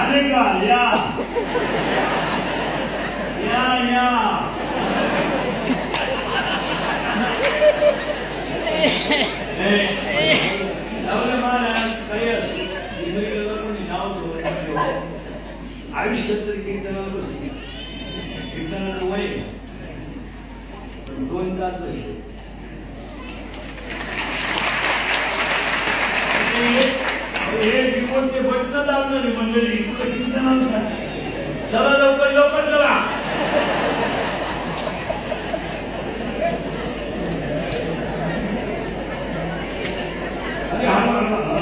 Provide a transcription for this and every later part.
आले का या या या ए, जाऊ दे महाराज काही असो इंग्रजीला कोणी नाव ठेवलं. आयुष्यात तरी कीर्तनाला बसले. कीर्तनाला वय दोन तास बसले. हे रिमोटचे बटन दाबणारी मंडळी कुठं कीर्तनाला चला लवकर लवकर चला. अरे हा मला- विठाल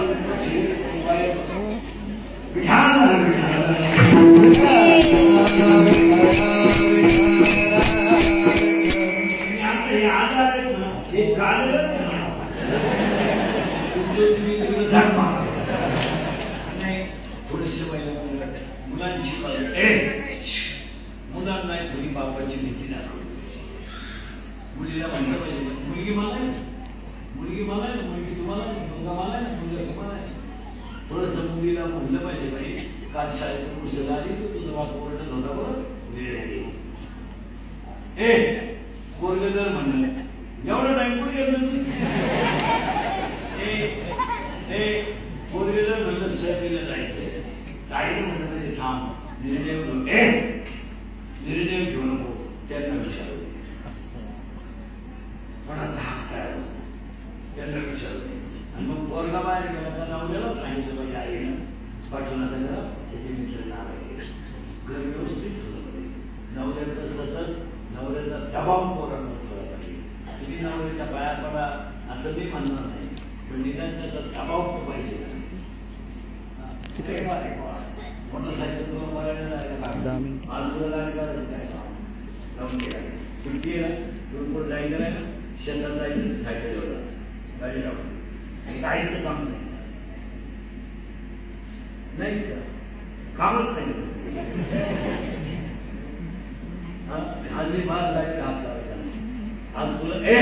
तुम्ही तिकडं झाड मारा. नाही, थोडेसे महिला मुलांची मुलांना थोडी बापाची भीती दाखवली मुलीला म्हणलं पाहिजे मुलगी मला आहे ना? मुलगी मला आहे मुलगी तुम्हाला मुलगा मला आहे मुलगा तुम्हाला आहे ना? मुलीला म्हणलं पाहिजे बाई काल शाळेतून उशीर आली तर तुझा बाप ओरडत होता बरं वेळ आली ए पोरग जर म्हणलं एवढं नाही पुढे गेलं ए हे पोरग जर म्हणलं सहलीला जायचंय. ताईने म्हणलं म्हणजे थांब निर्णय घेऊ ए निर्णय घेऊ नको हो. त्यांना विचारू पण आता हा काय त्यांना विचारू आणि मग पोरगा बाहेर गेला. त्या नवऱ्याला सांगितलं पाहिजे आईनं पाठवला त्याला त्याचे मित्र नाव आहे. घर व्यवस्थित ठेवलं पाहिजे नवऱ्याचा सतत नवऱ्याचा दबाव पोरांना ठेवला पाहिजे तुम्ही नवऱ्याच्या पाया पडा असं मी म्हणणार नाही. दहा काम? जायचं नाही ना शेतात जायचं सायकल गाडी लावून काम नाही नाही सर कामच नाही आज मी बाहेर जायचं हात लावायचा नाही. आज तुला ए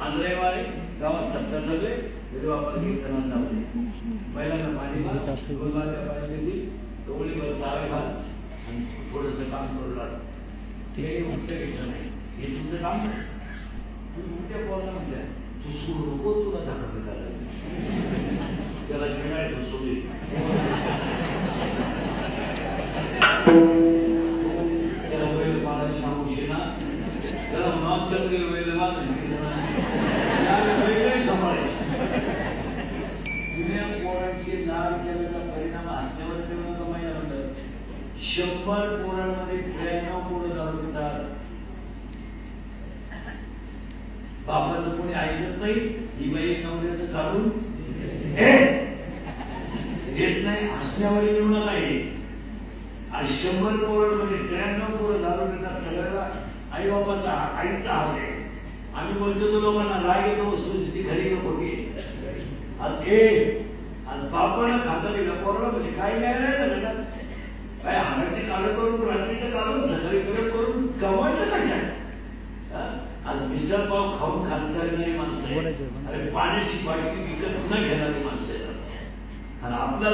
आज रविवारी गावात सत्तर झाले तरी आपण कीर्तनात जाऊ दे पहिल्यांदा पाणी मार, दोन बादल्या पाणी दिली, डोळीवर चावे घाल आणि थोडंसं काम करू लाग हे। उलटं घ्यायचं नाही। हे तुमचं काम नाही तुम्ही उलट्या पोराला म्हणल्या तू सोडू नको तुला धक्का फेकायला त्याला खेळायचं सोडे त्याला बैल पाळायची हौशी ना त्याला माफ शंभर पोरांमध्ये त्र्याण्णव पोरं दारू पितात बापाचं कोणी ऐकत नाही ही बाई नवऱ्याचं चालून येत नाही हसण्यावर येऊ नका हे आणि शंभर पोरांमध्ये त्र्याण्णव पोरं दारू पितात सगळ्याला आई बापाचा आईचा हात आहे. आम्ही बोलतो तो लोकांना राग येतो वस्तू ती खरी का खोटी ए आणि बापानं खाता दिलं पोराला म्हणजे काय नाही का काय हाडाचे कालं करून रात्रीचं कालं सकाळी गरम करून कमवायचं कशा आज मिसळ पाव खाऊन खाणारी माणसं. अरे पाण्याची बाटली विकत न घेणारी माणसं. आणि आपल्याला